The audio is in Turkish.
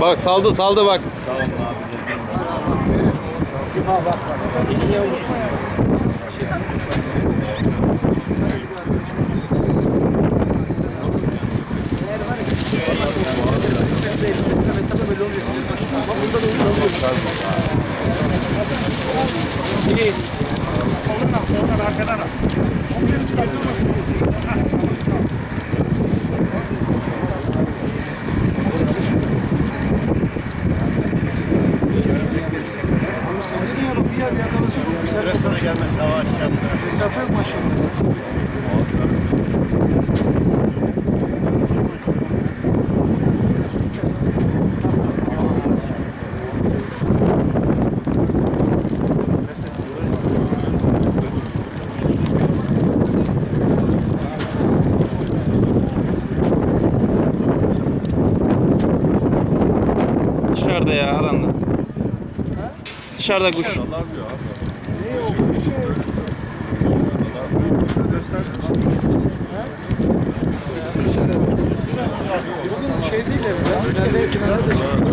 Bak saldı saldı bak. İyi. Oradan arkadan. Çok bir sıkıntı var. Restorana gelmez hava aşağıda. Mesafe yok maşallah. Dışarıda ya aranda. Dışarıda kuş. Bugün şey değil evde.